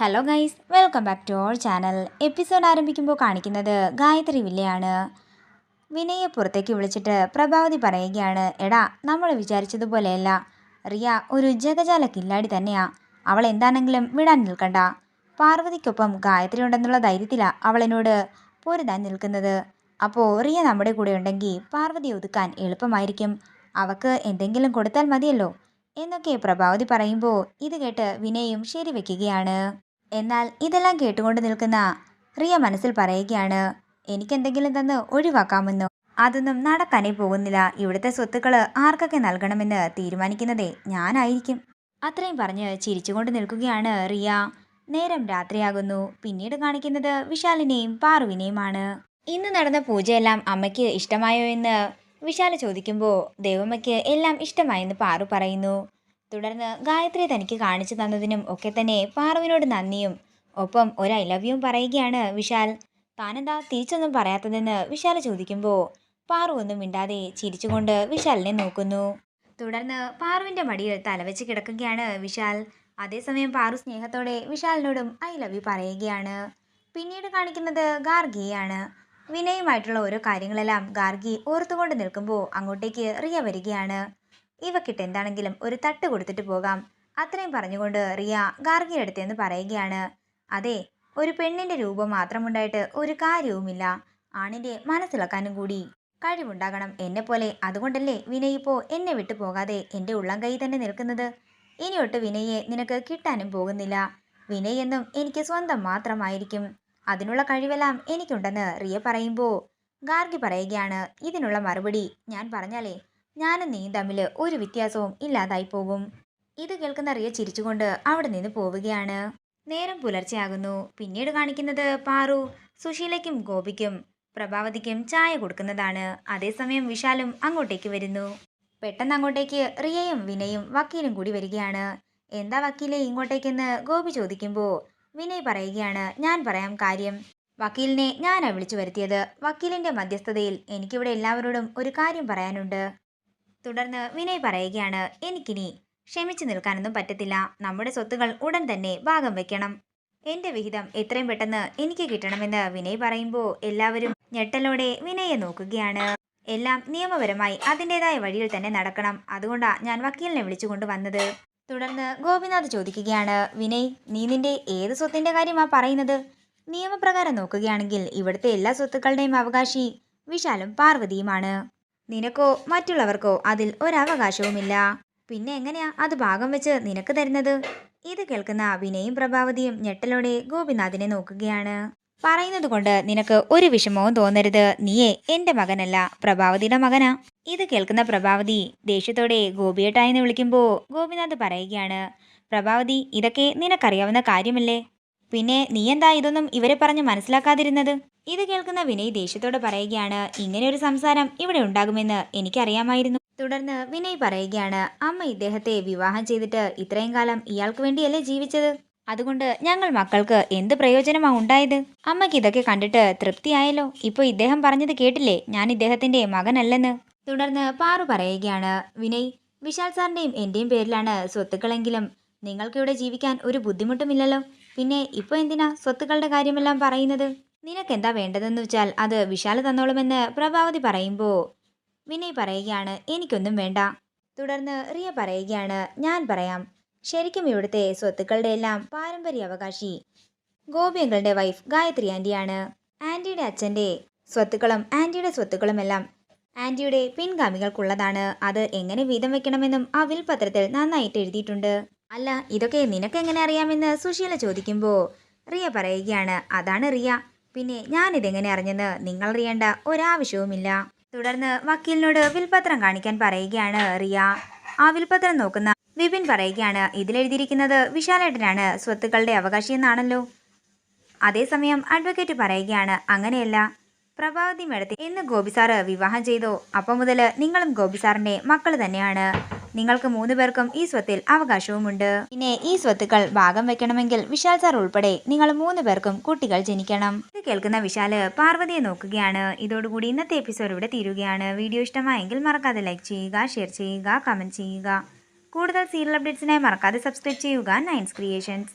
Hello guys welcome back to our channel episode ആരംഭിക്കുമ്പോൾ കാണിക്കുന്നത് ഗായത്രി വില്ലയാണ്. വിനയെ പുറത്തേക്ക് വിളിച്ചിട്ട് പ്രഭാവതി പറയുകയാണ് എടാ നമ്മൾ വിചാരിച്ചതുപോലെയല്ല. റിയ ഒരു ജഗജാല കില്ലാടി തന്നെയാ. അവൾ എന്താണെങ്കിലും വിടാൻ നിൽക്കണ്ട. പാർവതിക്കൊപ്പം ഗായത്രി ഉണ്ടെന്നുള്ള ധൈര്യത്തിലാണ് അവൾ പോരുതാൻ നിൽക്കുന്നത്. അപ്പോൾ റിയ നമ്മുടെ കൂടെ ഉണ്ടെങ്കിൽ പാർവതി ഒതുക്കാൻ എളുപ്പമായിരിക്കും. അവക്ക് എന്തെങ്കിലും കൊടുത്താൽ മതിയല്ലോ. എന്നൊക്കെ പ്രഭാവതി പറയുമ്പോൾ ഇത് കേട്ട് വിനയും ശരിവെക്കുകയാണ് എന്നാൽ ഇതെല്ലാം കേട്ടുകൊണ്ട് നിൽക്കുന്ന റിയ മനസ്സിൽ പറയുകയാണ് എനിക്കെന്തെങ്കിലും തന്ന് ഒഴിവാക്കാമെന്നോ? അതൊന്നും നടക്കാനേ പോകുന്നില്ല. ഇവിടുത്തെ സ്വത്തുക്കൾ ആർക്കൊക്കെ നൽകണമെന്ന് തീരുമാനിക്കുന്നതേ ഞാനായിരിക്കും. അത്രയും പറഞ്ഞ് ചിരിച്ചുകൊണ്ട് നിൽക്കുകയാണ് റിയ. നേരം രാത്രിയാകുന്നു. പിന്നീട് കാണിക്കുന്നത് വിശാലിനെയും പാറുവിനെയുമാണ്. ഇന്ന് നടന്ന പൂജയെല്ലാം അമ്മയ്ക്ക് ഇഷ്ടമായോ എന്ന് വിശാല ചോദിക്കുമ്പോൾ ദേവമ്മയ്ക്ക് എല്ലാം ഇഷ്ടമായെന്ന് പാറു പറയുന്നു. തുടർന്ന് ഗായത്രി തനിക്ക് കാണിച്ചു തന്നതിനും ഒക്കെ തന്നെ പാർവിനോട് നന്ദിയും. ഒപ്പം ഒരു ഐ ലവ് യും പറയുകയാണ് വിശാൽ. താനെന്താ തിരിച്ചൊന്നും പറയാത്തതെന്ന് വിശാൽ ചോദിക്കുമ്പോൾ പാറു ഒന്നും മിണ്ടാതെ ചിരിച്ചുകൊണ്ട് വിശാലിനെ നോക്കുന്നു. തുടർന്ന് പാറുവിന്റെ മടിയിൽ തലവെച്ച് കിടക്കുകയാണ് വിശാൽ. അതേസമയം പാറു സ്നേഹത്തോടെ വിശാലിനോടും ഐ ലവ് യു പറയുകയാണ്. പിന്നീട് കാണിക്കുന്നത് ഗാർഗിയാണ് വിനയുമായിട്ടുള്ള ഓരോ കാര്യങ്ങളെല്ലാം ഗാർഗി ഓർത്തുകൊണ്ട് നിൽക്കുമ്പോൾ അങ്ങോട്ടേക്ക് റിയ വരികയാണ്. ഇവക്കിട്ട് എന്താണെങ്കിലും ഒരു തട്ട് കൊടുത്തിട്ട് പോകാം. അത്രയും പറഞ്ഞുകൊണ്ട് റിയ ഗാർഗിയുടെ എന്ന് പറയുകയാണ്. അതെ ഒരു പെണ്ണിന്റെ രൂപം മാത്രമുണ്ടായിട്ട് ഒരു കാര്യവുമില്ല. ആണിന്റെ മനസ്സിളക്കാനും കൂടി. കഴിവുണ്ടാകണം എന്നെപ്പോലെ. അതുകൊണ്ടല്ലേ വിനയ് ഇപ്പോൾ എന്നെ വിട്ടു പോകാതെ എന്റെ ഉള്ളം കൈ തന്നെ നിൽക്കുന്നത്? ഇനിയൊട്ട് വിനയെ നിനക്ക് കിട്ടാനും പോകുന്നില്ല. വിനയ് എന്നും എനിക്ക് സ്വന്തം മാത്രമായിരിക്കും. അതിനുള്ള കഴിവെല്ലാം എനിക്കുണ്ടെന്ന് റിയ പറയുമ്പോൾ ഗാർഗി പറയുകയാണ്. ഇതിനുള്ള മറുപടി ഞാൻ പറഞ്ഞാലേ ഞാനും നീ തമ്മിൽ ഒരു വ്യത്യാസവും ഇല്ലാതായി പോകും. ഇത് കേൾക്കുന്ന റിയ ചിരിച്ചുകൊണ്ട് അവിടെ നിന്ന് പോവുകയാണ്. നേരം പുലർച്ചെയാകുന്നു. പിന്നീട് കാണിക്കുന്നത് പാറു സുശീലയ്ക്കും ഗോപിക്കും പ്രഭാവതിക്കും ചായ കൊടുക്കുന്നതാണ്. അതേസമയം വിശാലും അങ്ങോട്ടേക്ക് വരുന്നു. പെട്ടെന്ന് അങ്ങോട്ടേക്ക് റിയയും വിനയും വക്കീലും കൂടി വരികയാണ്. എന്താ വക്കീലെ ഇങ്ങോട്ടേക്കെന്ന്? ഗോപി ചോദിക്കുമ്പോൾ വിനയ് പറയുകയാണ് ഞാൻ പറയാം കാര്യം. വക്കീലിനെ ഞാനാ വിളിച്ചു വരുത്തിയത്. വക്കീലിന്റെ മധ്യസ്ഥതയിൽ എനിക്കിവിടെ എല്ലാവരോടും ഒരു കാര്യം പറയാനുണ്ട്. തുടർന്ന് വിനയ് പറയുകയാണ് എനിക്കിനി ക്ഷമിച്ചു നിൽക്കാനൊന്നും പറ്റത്തില്ല. നമ്മുടെ സ്വത്തുകൾ ഉടൻ തന്നെ ഭാഗം വെക്കണം. എന്റെ വിഹിതം എത്രയും പെട്ടെന്ന് എനിക്ക് കിട്ടണമെന്ന് വിനയ് പറയുമ്പോൾ എല്ലാവരും ഞെട്ടലോടെ വിനയെ നോക്കുകയാണ്. എല്ലാം നിയമപരമായി അതിന്റെതായ വഴിയിൽ തന്നെ നടക്കണം. അതുകൊണ്ടാ ഞാൻ വക്കീലിനെ വിളിച്ചുകൊണ്ട് വന്നത്. തുടർന്ന് ഗോപിനാഥ് ചോദിക്കുകയാണ് വിനയ് നീ നിന്റെ ഏത് സ്വത്തിന്റെ കാര്യമാ പറയുന്നത്? നിയമപ്രകാരം നോക്കുകയാണെങ്കിൽ ഇവിടുത്തെ എല്ലാ സ്വത്തുക്കളുടെയും അവകാശി വിശാലും പാർവതിയുമാണ്. നിനക്കോ മറ്റുള്ളവർക്കോ അതിൽ ഒരവകാശവുമില്ല. പിന്നെ എങ്ങനെയാ അത് ഭാഗം വെച്ച് നിനക്ക് തരുന്നത്? ഇത് കേൾക്കുന്ന വിനയും പ്രഭാവതിയും ഞെട്ടലോടെ ഗോപിനാഥിനെ നോക്കുകയാണ്. പറയുന്നത് കൊണ്ട് നിനക്ക് ഒരു വിഷമവും തോന്നരുത്. നീയേ എന്റെ മകനല്ല പ്രഭാവതിയുടെ മകനാ. ഇത് കേൾക്കുന്ന പ്രഭാവതി ദേഷ്യത്തോടെ ഗോപിയേട്ടായി എന്ന് വിളിക്കുമ്പോൾ ഗോപിനാഥ് പറയുകയാണ് പ്രഭാവതി ഇതൊക്കെ നിനക്കറിയാവുന്ന കാര്യമല്ലേ? പിന്നെ നീ എന്താ ഇതൊന്നും ഇവരെ പറഞ്ഞ് മനസ്സിലാക്കാതിരുന്നത്? ഇത് കേൾക്കുന്ന വിനയ് ദേഷ്യത്തോട് പറയുകയാണ് ഇങ്ങനെ ഒരു സംസാരം ഇവിടെ ഉണ്ടാകുമെന്ന് എനിക്കറിയാമായിരുന്നു. തുടർന്ന് വിനയ് പറയുകയാണ് അമ്മ ഇദ്ദേഹത്തെ വിവാഹം ചെയ്തിട്ട് ഇത്രയും കാലം ഇയാൾക്ക് വേണ്ടിയല്ലേ ജീവിച്ചത്? അതുകൊണ്ട് ഞങ്ങൾ മക്കൾക്ക് എന്ത് പ്രയോജനമാ ഉണ്ടായത്? അമ്മയ്ക്ക് ഇതൊക്കെ കണ്ടിട്ട് തൃപ്തിയായല്ലോ. ഇപ്പോൾ ഇദ്ദേഹം പറഞ്ഞത് കേട്ടില്ലേ? ഞാൻ ഇദ്ദേഹത്തിന്റെ മകനല്ലെന്ന്. തുടർന്ന് പാറു പറയുകയാണ് വിനയ് വിശാൽ സാറിന്റെയും എന്റെയും പേരിലാണ് സ്വത്തുക്കളെങ്കിലും നിങ്ങൾക്കിവിടെ ജീവിക്കാൻ ഒരു ബുദ്ധിമുട്ടുമില്ലല്ലോ. പിന്നെ ഇപ്പോൾ എന്തിനാ സ്വത്തുക്കളുടെ കാര്യമെല്ലാം പറയുന്നത്? നിനക്കെന്താ വേണ്ടതെന്ന് വെച്ചാൽ അത് വിശാല തന്നോളുമെന്ന് പ്രഭാവതി പറയുമ്പോൾ വിനയ് പറയുകയാണ് എനിക്കൊന്നും വേണ്ട. തുടർന്ന് റിയ പറയുകയാണ് ഞാൻ പറയാം. ശരിക്കും ഇവിടുത്തെ സ്വത്തുക്കളുടെ എല്ലാം പാരമ്പര്യ അവകാശി ഗോപിയങ്ങളുടെ വൈഫ് ഗായത്രി ആന്റിയാണ് ആന്റിയുടെ അച്ഛന്റെ സ്വത്തുക്കളും ആന്റിയുടെ സ്വത്തുക്കളുമെല്ലാം ആന്റിയുടെ പിൻഗാമികൾക്കുള്ളതാണ്. അത് എങ്ങനെ വീതം വെക്കണമെന്നും ആ വിൽപത്രത്തിൽ നന്നായിട്ട് എഴുതിയിട്ടുണ്ട്. അല്ല ഇതൊക്കെ നിനക്ക് എങ്ങനെ അറിയാമെന്ന് സുശീല ചോദിക്കുമ്പോൾ റിയ പറയുകയാണ് അതാണ് റിയ. പിന്നെ ഞാനിതെങ്ങനെ അറിഞ്ഞെന്ന് നിങ്ങൾ അറിയേണ്ട ഒരാവശ്യവുമില്ല. തുടർന്ന് വക്കീലിനോട് വിൽപത്രം കാണിക്കാൻ പറയുകയാണ് റിയ. ആ വിൽപത്രം നോക്കുന്ന വിപിൻ പറയുകയാണ് ഇതിലെഴുതിയിരിക്കുന്നത് വിശാലേട്ടനാണ്. സ്വത്തുക്കളുടെ അവകാശി എന്നാണല്ലോ അതേസമയം അഡ്വക്കേറ്റ് പറയുകയാണ് അങ്ങനെയല്ല. പ്രഭാവതി മേടത്തി എന്ന് ഗോപി സാറ് വിവാഹം ചെയ്തോ. അപ്പം മുതൽ നിങ്ങളും ഗോപി സാറിന്റെ മക്കൾ തന്നെയാണ്. നിങ്ങൾക്ക് മൂന്ന് പേർക്കും ഈ സ്വത്തിൽ അവകാശവുമുണ്ട്. പിന്നെ ഈ സ്വത്തുക്കൾ ഭാഗം വെക്കണമെങ്കിൽ വിശാൽ സാർ ഉൾപ്പെടെ നിങ്ങൾ മൂന്ന് പേർക്കും കുട്ടികൾ ജനിക്കണം. ഇത് കേൾക്കുന്ന വിശാൽ പാർവതിയെ നോക്കുകയാണ്. ഇതോടുകൂടി ഇന്നത്തെ എപ്പിസോഡ് ഇവിടെ തീരുകയാണ്. വീഡിയോ ഇഷ്ടമായെങ്കിൽ മറക്കാതെ ലൈക്ക് ചെയ്യുക ഷെയർ ചെയ്യുക കമന്റ് ചെയ്യുക. കൂടുതൽ സീരിയൽ അപ്ഡേറ്റ്സിനായി മറക്കാതെ സബ്സ്ക്രൈബ് ചെയ്യുക നയൻസ് ക്രിയേഷൻസ്